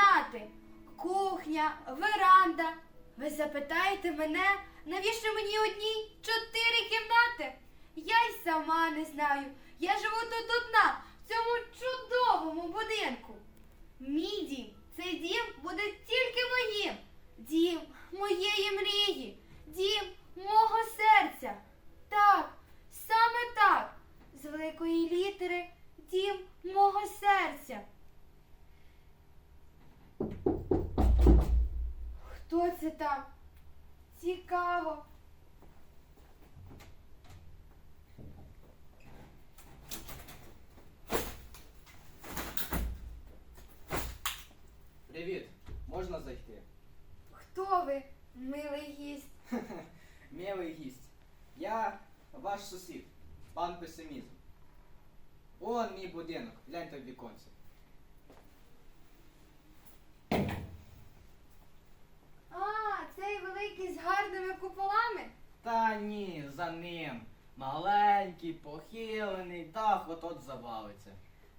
кімнати. Кухня, веранда. Ви запитаєте мене, навіщо мені одній чотири кімнати? Я й сама не знаю. Я живу тут одна, в цьому чудовому будинку. Мій дім, цей дім буде тільки моїм. Дім моєї мрії, дім мого серця. Так, саме так. З великої літери дім мого серця. Хто це там? Цікаво. Привіт, можна зайти? Хто ви, милий гість? Милий гість. Я ваш сусід, пан песимізм. Он мій будинок, гляньте в віконці. А, цей великий з гарними куполами. Та ні, за ним. Маленький, похилений, дах от-от завалиться.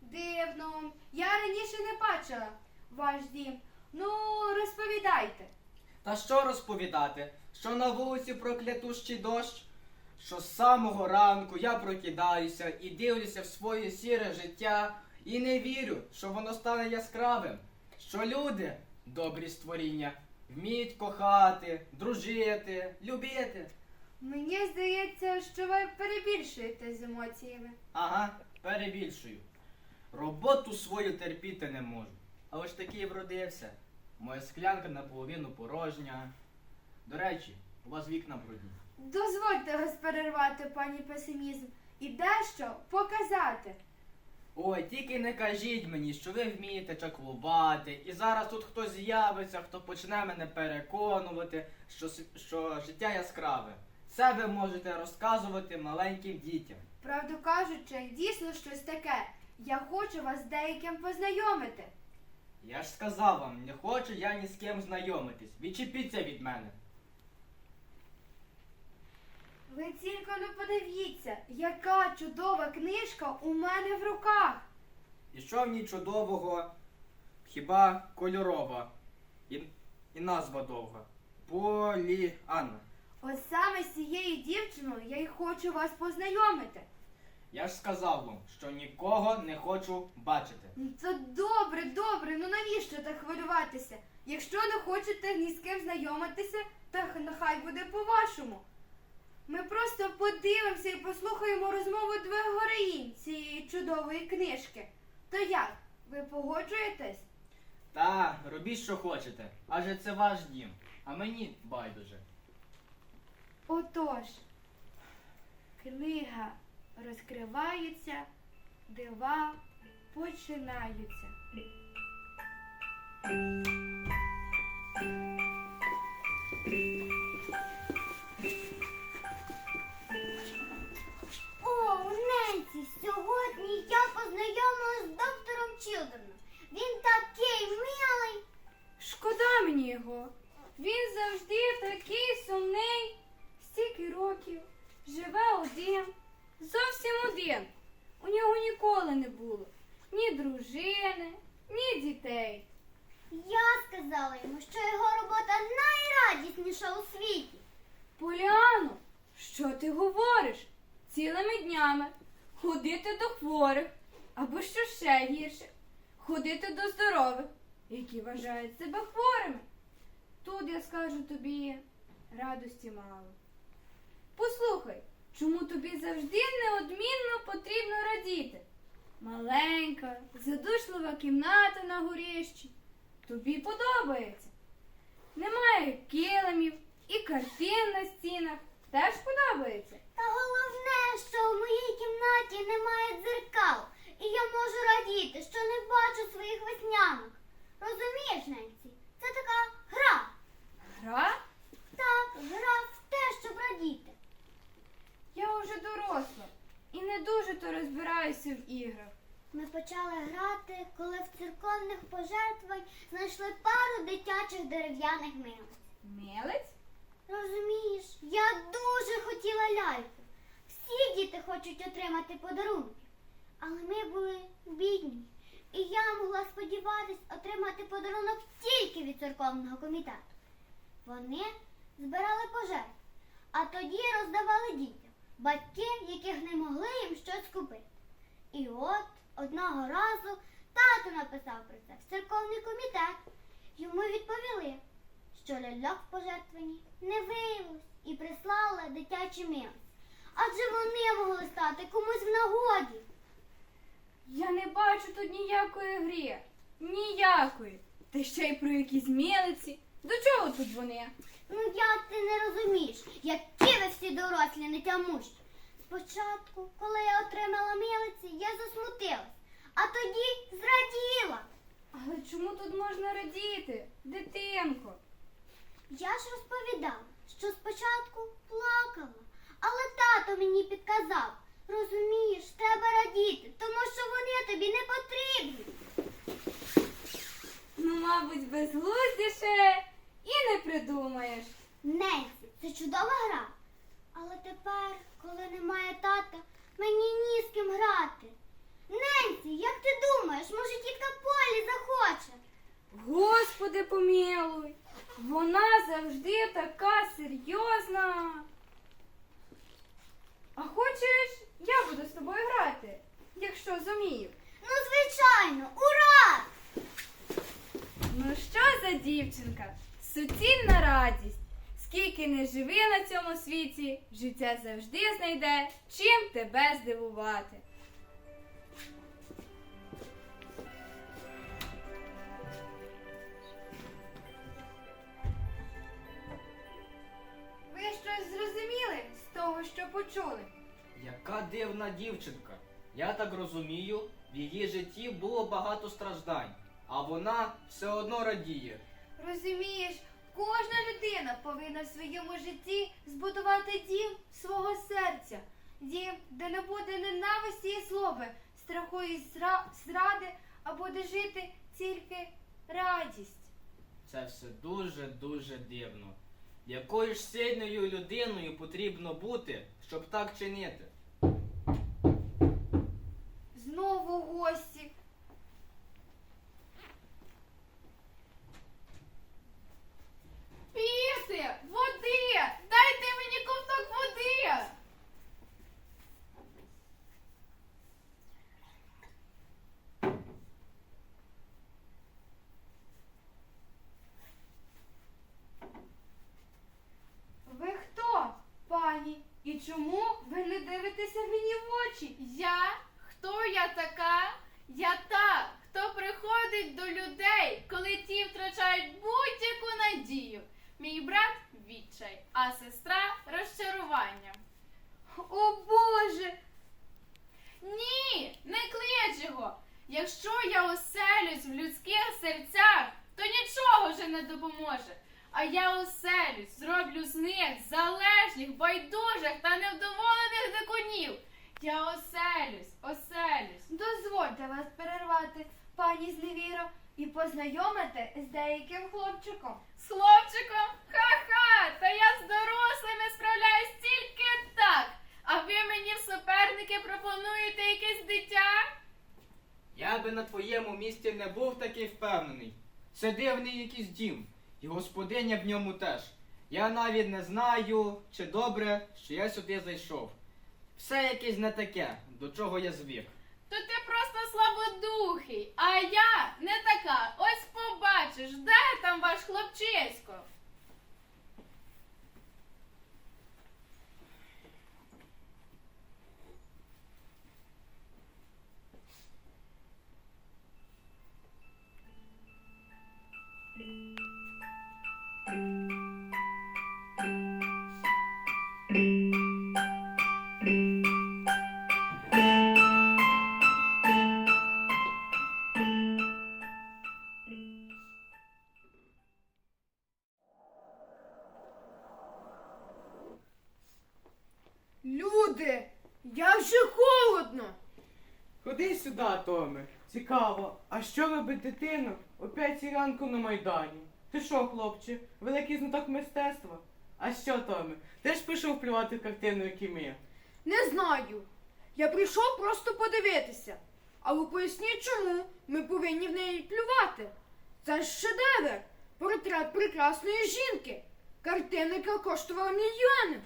Дивно. Я раніше не бачила ваш дім. Ну, розповідайте. Та що розповідати? Що на вулиці проклятущий дощ? Що з самого ранку я прокидаюся і дивлюся в своє сіре життя і не вірю, що воно стане яскравим. Що люди, добрі створіння, вміють кохати, дружити, любити. Мені здається, що ви перебільшуєте з емоціями. Ага, перебільшую. Роботу свою терпіти не можу. Але ж таки і вродився. Моя склянка наполовину порожня. До речі, у вас вікна брудні. Дозвольте вас перервати, пані песимізм, і дещо показати. Ой, тільки не кажіть мені, що ви вмієте чаклувати, і зараз тут хтось з'явиться, хто почне мене переконувати, що, що життя яскраве. Це ви можете розказувати маленьким дітям. Правду кажучи, дійсно щось таке. Я хочу вас з деяким познайомити. Я ж сказав вам, не хочу я ні з ким знайомитись. Відчепіться від мене. Ви тільки не подивіться, яка чудова книжка у мене в руках. І що в ній чудового? Хіба кольорова? І, і назва довга. Поліанна. Ось саме з цією дівчиною я й хочу вас познайомити. Я ж сказав вам, що нікого не хочу бачити. Ну, Це добре, добре, ну навіщо так хвилюватися? Якщо не хочете ні з ким знайомитися, то нехай буде по-вашому. Ми просто подивимося і послухаємо розмову двох героїнь цієї чудової книжки. То як? Ви погоджуєтесь? Та, робіть, що хочете, адже це ваш дім, а мені байдуже. Отож, книга розкривається, дива починаються. Доктором Він такий милий. Шкода мені його. Він завжди такий сумний, стільки років, живе один, зовсім один. У нього ніколи не було ні дружини, ні дітей. Я сказала йому, що його робота найрадісніша у світі. Поліано, що ти говориш? Цілими днями ходити до хворих, або що ще гірше, ходити до здорових, які вважають себе хворими. Тут я скажу тобі радості мало. Послухай, чому тобі завжди неодмінно потрібно радіти? Маленька, задушлива кімната на горищі. Тобі подобається. Немає килимів і картин на стінах. Теж подобається. Та головне, що в моїй кімнаті немає дзеркал, і я можу радіти, що не бачу своїх веснянок. Розумієш, Ненсі? Це така гра. Гра? Так, гра в те, щоб радіти. Я вже доросла і не дуже то розбираюся в іграх. Ми почали грати, коли в церковних пожертвувань знайшли пару дитячих дерев'яних милиць. Милець? Розумієш, я дуже хотіла ляльку. Всі діти хочуть отримати подарунки. Але ми були бідні, і я могла сподіватись отримати подарунок тільки від церковного комітету. Вони збирали пожертви, а тоді роздавали дітям, батьки, яких не могли їм щось купити. І от одного разу тато написав про це в церковний комітет. Йому відповіли, що ляльок в пожертвовані не виявилось і прислали дитячі милості. Адже вони могли стати комусь в нагоді. Я не бачу тут ніякої грі. Ніякої. Та ще й про якісь мілиці. До чого тут вони? Ну як ти не розумієш, які ви всі дорослі не тямущі. Спочатку, коли я отримала милиці, я засмутилась, а тоді зраділа. Але чому тут можна радіти, дитинко? Я ж розповідала, що спочатку плакала, але тато мені підказав. Розумієш, треба радіти, тому що вони тобі не потрібні. Ну, мабуть, безглуздіше і не придумаєш. Ненсі, це чудова гра. Але тепер, коли немає тата, мені ні з ким грати. Ненсі, як ти думаєш, може тітка Полі захоче? Господи помилуй, вона завжди така серйозна. А хочеш, я буду з тобою грати, якщо зумію. Ну, звичайно, ура! Ну що за дівчинка? Суцільна радість. Скільки не живи на цьому світі, життя завжди знайде, чим тебе здивувати. Ви щось зрозуміли з того, що почули? Яка дивна дівчинка. Я так розумію, в її житті було багато страждань, а вона все одно радіє. Розумієш, кожна людина повинна в своєму житті збудувати дім свого серця. Дім, де не буде ненависті і злоби, страху і зра- зради, а буде жити тільки радість. Це все дуже-дуже дивно. Якою ж сильною людиною потрібно бути, щоб так чинити? Знову гості. Піти! Води! Дайте мені ковток води! Ви хто, пані? І чому ви не дивитеся мені в очі? Я? Хто я така? Я та, хто приходить до людей, коли ті втрачають будь-яку надію. Мій брат відчай, а сестра розчарування. О Боже! Ні, не клич його. Якщо я оселюсь в людських серцях, то нічого вже не допоможе. А я оселюсь, зроблю з них залежних, байдужих та невдоволених дикунів. Я оселюсь, оселюсь. Дозвольте вас перервати, пані Зневіро, і познайомити з деяким хлопчиком. З хлопчиком? Ха-ха! Та я з дорослими справляюсь тільки так. А ви мені в суперники пропонуєте якесь дитя? Я би на твоєму місці не був такий впевнений. Це дивний якийсь дім, і господиня в ньому теж. Я навіть не знаю, чи добре, що я сюди зайшов. Все якесь не таке, до чого я звик. То ти просто слабодухий, а я не така. Ось побачиш, де там ваш хлопчисько? Люди, Цікаво, а що робить дитина о п'ятій ранку на Майдані? Ти що, хлопче, великий знаток мистецтва? А що, Томе, теж пішов плювати картину, як і ми? Не знаю. Я прийшов просто подивитися. Але поясніть, чому ми повинні в неї плювати. Це ж шедевр, портрет прекрасної жінки. Картина, яка коштувала мільйони.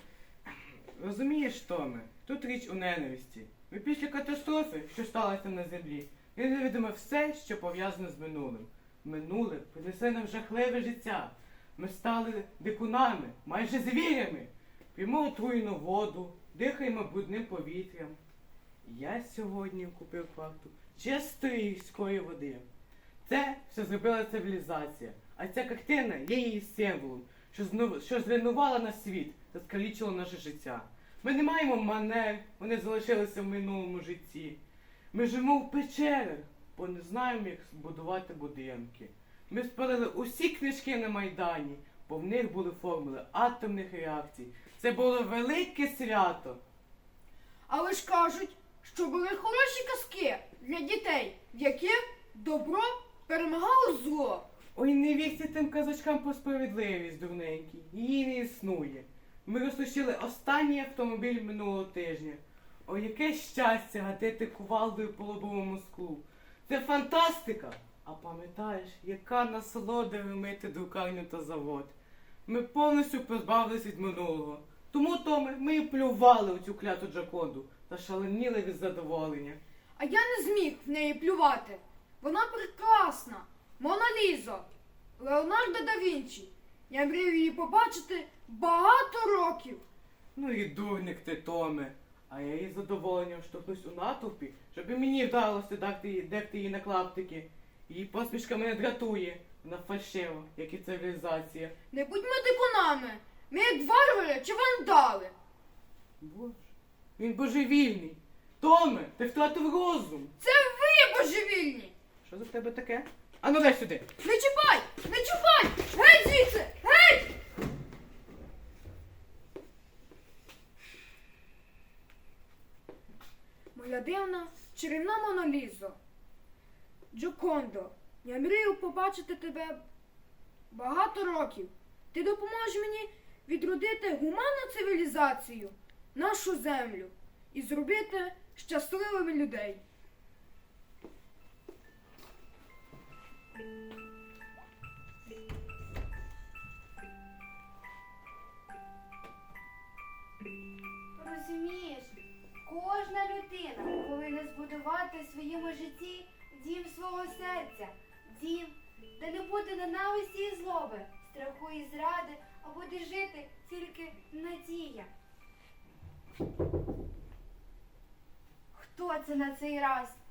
Розумієш, Томе, тут річ у ненависті. Ми після катастрофи, що сталося на землі, ненавидимо все, що пов'язане з минулим. Минуле принесе нам жахливе життя. Ми стали дикунами, майже звірями. П'ємо отруєну воду, дихаємо брудним повітрям. Я сьогодні купив кварту чистої гірської води. Це все зробила цивілізація, а ця картина є її символом, що, знов- що зруйнувала наш світ та скалічила наше життя. Ми не маємо манер, вони залишилися в минулому житті. Ми живемо в печерах, бо не знаємо, як збудувати будинки. Ми спалили усі книжки на Майдані, бо в них були формули атомних реакцій. Це було велике свято. Але ж кажуть, що були хороші казки для дітей, в яких добро перемагало зло. Ой, не вірте тим казочкам про справедливість, дурненький. Її не існує. Ми розтощили останній автомобіль минулого тижня. Ой, яке щастя гатити кувалдою по лобовому склу. Це фантастика! А пам'ятаєш, яка насолода вимити друкарню та завод. Ми повністю позбавились від минулого. Тому, Томе, ми і плювали у цю кляту Джаконду та шаленіли від задоволення. А я не зміг в неї плювати. Вона прекрасна. Мона Лізо. Леонардо да Вінчі. Я мрію її побачити багато років. Ну і дурник ти, Томе. А я із задоволенням штовхнусь у натовпі, щоб і мені вдалося дати її, дерти її на клаптики. Її посмішка мене дратує. Вона фальшива, як і цивілізація. Не будьмо дикунами. Ми як варвари чи вандали. Боже, він божевільний. Томе, ти втратив розум. Це ви божевільні. Що за в тебе таке? Ану дай сюди. Не чіпай! Не чіпай! Геть звідси! Геть! Моя дивна чарівна Монолізо. Джокондо, я мрію побачити тебе багато років. Ти допоможеш мені відродити гуманну цивілізацію, нашу землю і зробити щасливими людей. Людина повинна збудувати в своєму житті дім свого серця, дім, де не буде ненависті і злоби, страху і зради, а буде жити тільки надія. Хто це на цей раз?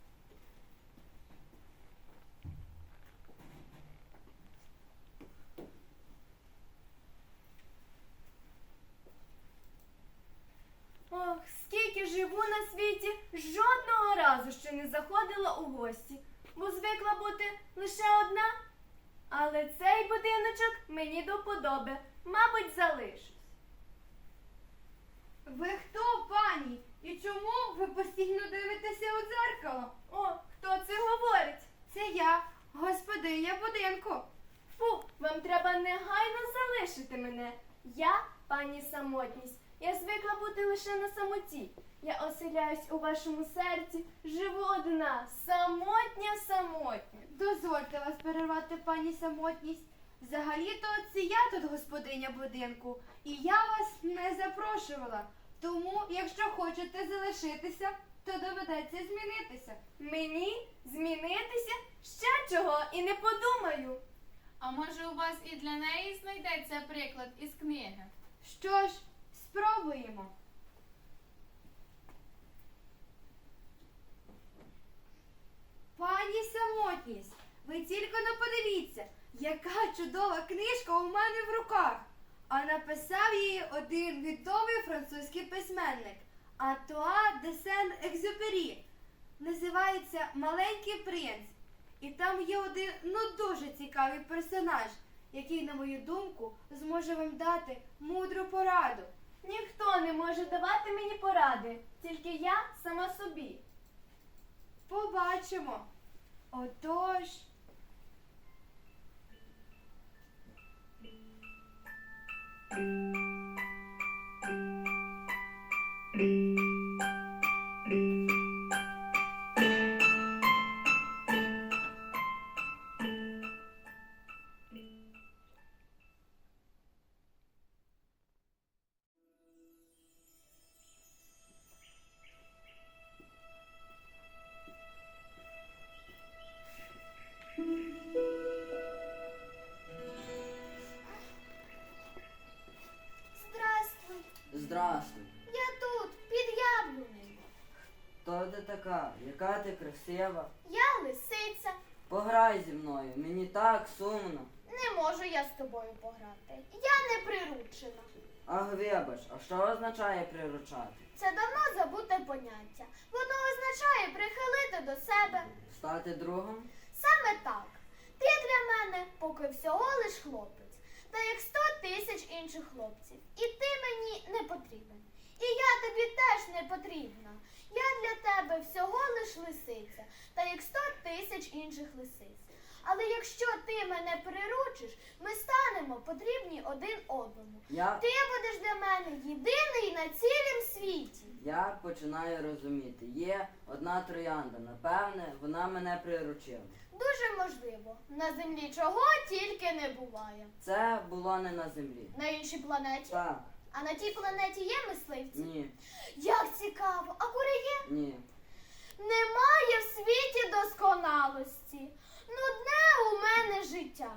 Ох, скільки живу на світі, жодного разу ще не заходила у гості, бо звикла бути лише одна. Але цей будиночок мені до подоби, мабуть, залишусь. Ви хто, пані? І чому ви постійно дивитеся у дзеркало? О, хто це говорить? Це я, господиня будинку. Фу, вам треба негайно залишити мене. Я, пані самотність, я звикла бути лише на самоті. Я оселяюсь у вашому серці, живу одна, самотня, самотня. Дозвольте вас перервати, пані самотність. Взагалі-то це я тут господиня будинку, і я вас не запрошувала. Тому, якщо хочете залишитися, то доведеться змінитися. Мені змінитися? Ще чого і не подумаю. А може у вас і для неї знайдеться приклад із книги? Що ж, спробуємо. Пані самотність, ви тільки не подивіться, яка чудова книжка у мене в руках. А написав її один відомий французький письменник Антуа де Сен-Екзюпері. Називається Маленький принц. І там є один ну дуже цікавий персонаж, який, на мою думку, зможе вам дати мудру пораду. Ніхто не може давати мені поради, тільки я сама собі. Побачимо. Отож. Красива. Я лисиця. Пограй зі мною, мені так сумно. Не можу я з тобою пограти. Я не приручена. Ах, вибач, а що означає приручати? Це давно забуте поняття. Воно означає прихилити до себе. Стати другом? Саме так. Ти для мене поки всього лиш хлопець, та як сто тисяч інших хлопців. І ти мені не потрібен. І я тобі теж не потрібна. Я для тебе всього лиш лисиця, та як сто тисяч інших лисиць. Але якщо ти мене приручиш, ми станемо потрібні один одному. Я, Ти будеш для мене єдиний на цілім світі. я починаю розуміти. Є одна троянда, напевне, вона мене приручила. Дуже можливо. На землі чого тільки не буває. Це було не на землі. На іншій планеті. Так, А на тій планеті є мисливці? ні, Як цікаво, а кури є? ні. Немає в світі досконалості. Нудне у мене життя.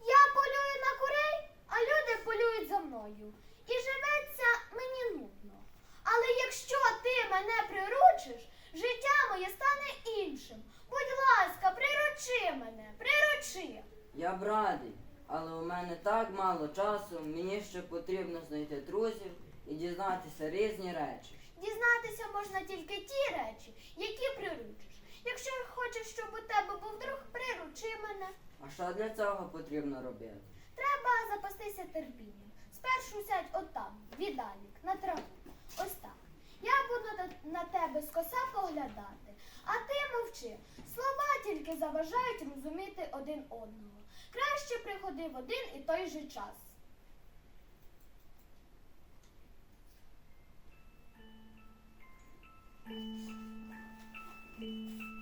Я полюю на курей, а люди полюють за мною. І живеться мені нудно. Але якщо ти мене приручиш, життя моє стане іншим. Будь ласка, приручи мене, приручи. Я б радий, але у мене так мало часу, мені ще потрібно знайти друзів і дізнатися різні речі. Дізнатися можна тільки ті речі, які приручиш. Якщо хочеш, щоб у тебе був друг, приручи мене. А що для цього потрібно робити? Треба запастися терпінням. Спершу сядь отам, віддалік, на траву. Ось так. Буду на, тебе скоса поглядати, а ти мовчи. Слова тільки заважають розуміти один одного. Краще приходи в один і той же час. Я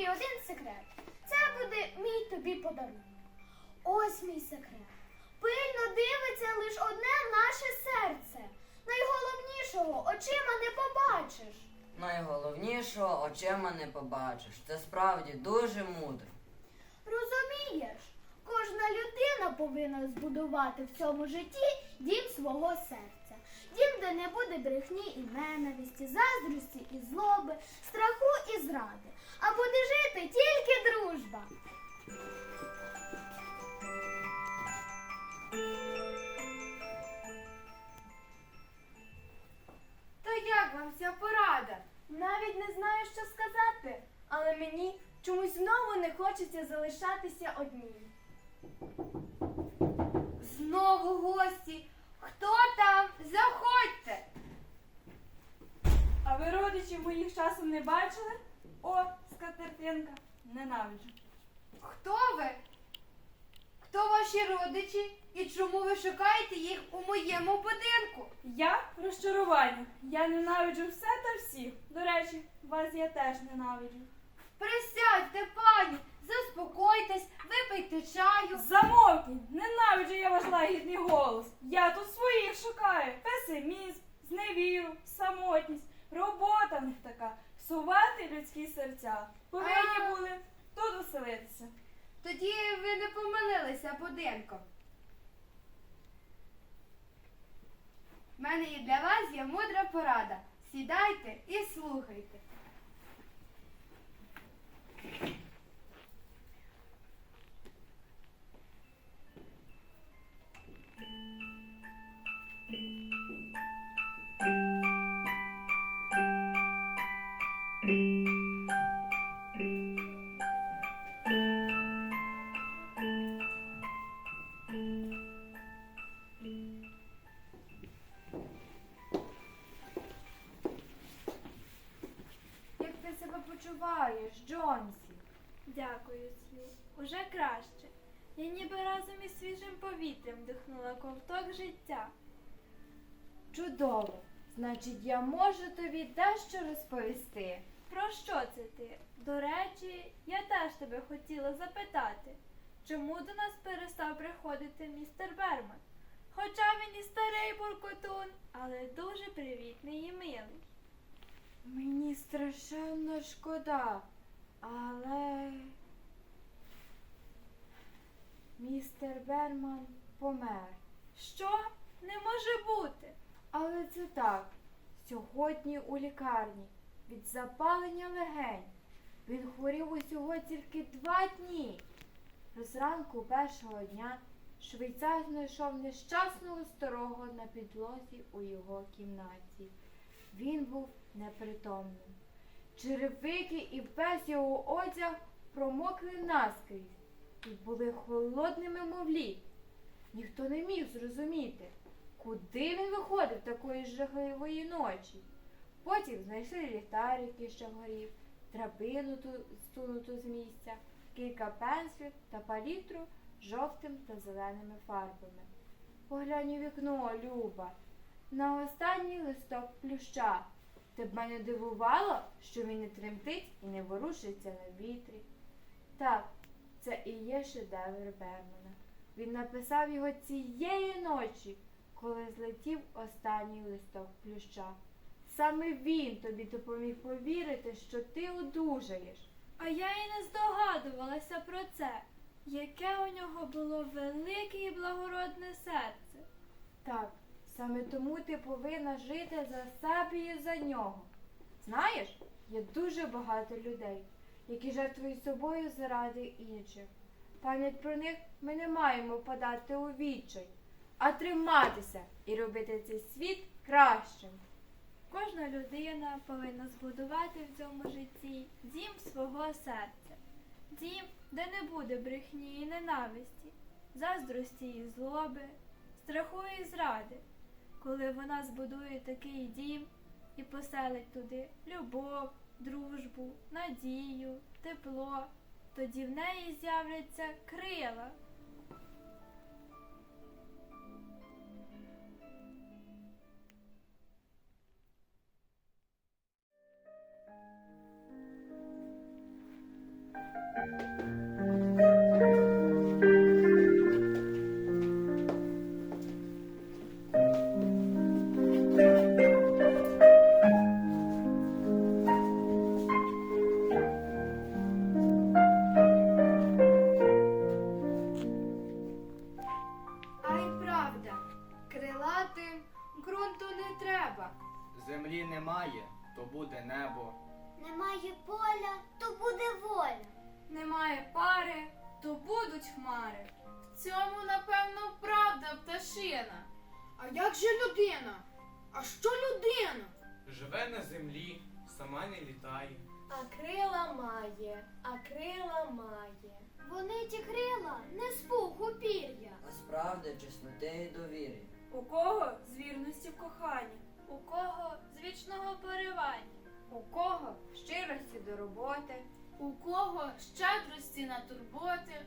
тобі один секрет. Це буде мій тобі подарунок. Ось мій секрет. Пильно дивиться лиш одне наше серце. Найголовнішого очима не побачиш. Найголовнішого очима не побачиш. Це справді дуже мудро. Розумієш, кожна людина повинна збудувати в цьому житті дім свого серця. Дім, де не буде брехні і ненависті, заздрості і злоби, страху і зради. А буде жити тільки дружба. То як вам ця порада? Навіть не знаю, що сказати, але мені чомусь знову не хочеться залишатися одній. Знову гості. Хто там? Заходьте. А ви родичів моїх часом не бачили? О, скатертинка, ненавиджу. Хто ви? Хто ваші родичі і чому ви шукаєте їх у моєму будинку? Я розчарування. Я ненавиджу все та всіх. До речі, вас я теж ненавиджу. Присядьте, пані, заспокойтесь, випийте чаю. Замовкніть! Ненавиджу я ваш лагідний голос. Я тут своїх шукаю. Песимізм, зневіру, самотність. Робота в них така. Сувати людські серця. Повинні А. були тут оселитися. Тоді ви не помилилися будинком. У мене і для вас є мудра порада. Сідайте і слухайте. Ковток життя. Чудово. Значить, я можу тобі дещо розповісти. Про що це ти? До речі, я теж тебе хотіла запитати, чому до нас перестав приходити містер Берман? Хоча він і старий буркотун, але дуже привітний і милий. Мені страшенно шкода, але Містер Берман помер. Що? Не може бути. Але це так. Сьогодні у лікарні від запалення легень. Він хворів усього тільки два дні. Зранку першого дня швейцар знайшов нещасного старого на підлозі у його кімнаті. Він був непритомним. Черевики і весь його одяг промокли наскрізь і були холодними, мов лід. Ніхто не міг зрозуміти, куди він виходив такої жахливої ночі. Потім знайшли ліхтар, який ще горів, драбину ту, стунуту з місця, кілька пенслів та палітру жовтим та зеленими фарбами. Поглянь у вікно, Люба, на останній листок плюща. Тебе не дивувало, що він не тремтить і не ворушиться на вітрі? Так, це і є шедевр Бермана. Він написав його цієї ночі, коли злетів останній листок плюща. Саме він тобі допоміг повірити, що ти одужаєш. А я і не здогадувалася про це. Яке у нього було велике і благородне серце. Так, саме тому ти повинна жити за себе і за нього. Знаєш, є дуже багато людей, які жертвують собою заради інших. Пам'ять про них ми не маємо подати у відчай, а триматися і робити цей світ кращим. Кожна людина повинна збудувати в цьому житті дім свого серця. Дім, де не буде брехні і ненависті, заздрості і злоби, страху і зради. Коли вона збудує такий дім і поселить туди любов, дружбу, надію, тепло, тоді в неї з'являться крила. Цьому, напевно, правда пташина. А як же людина? А що людина? Живе на землі, сама не літає. А крила має, а крила має. Вони ті крила не з пуху пір'я. А справди, чесноти і довір'я. У кого з вірності в коханні? У кого з вічного поривання, у кого щирості до роботи, У кого щедрості на турботи,